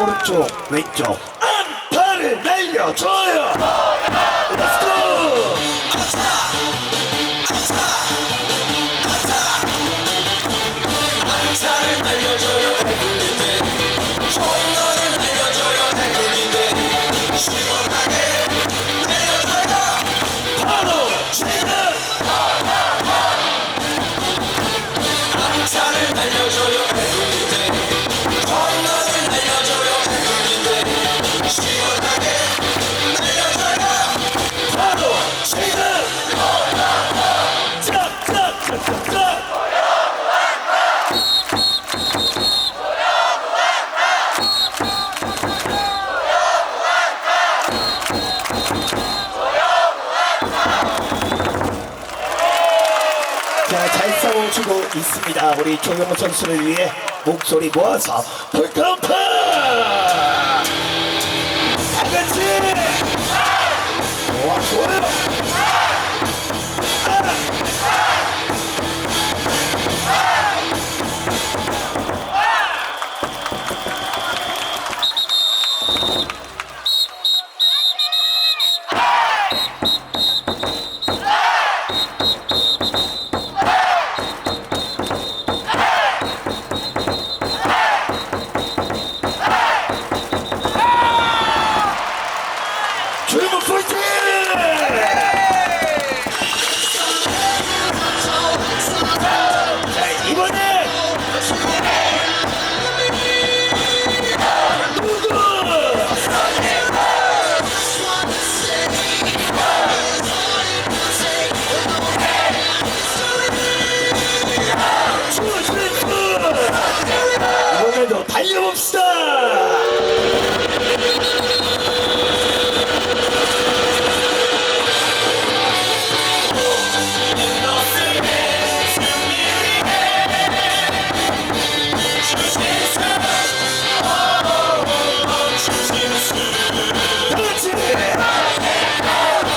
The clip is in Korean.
오른쪽 왼쪽. 안팔을 날려줘요. 싸워주고 있습니다. 우리 조경호 선수를 위해 목소리 모아서 풀카운 조용호 파이팅! 주신수! 이번에도 달려봅시다!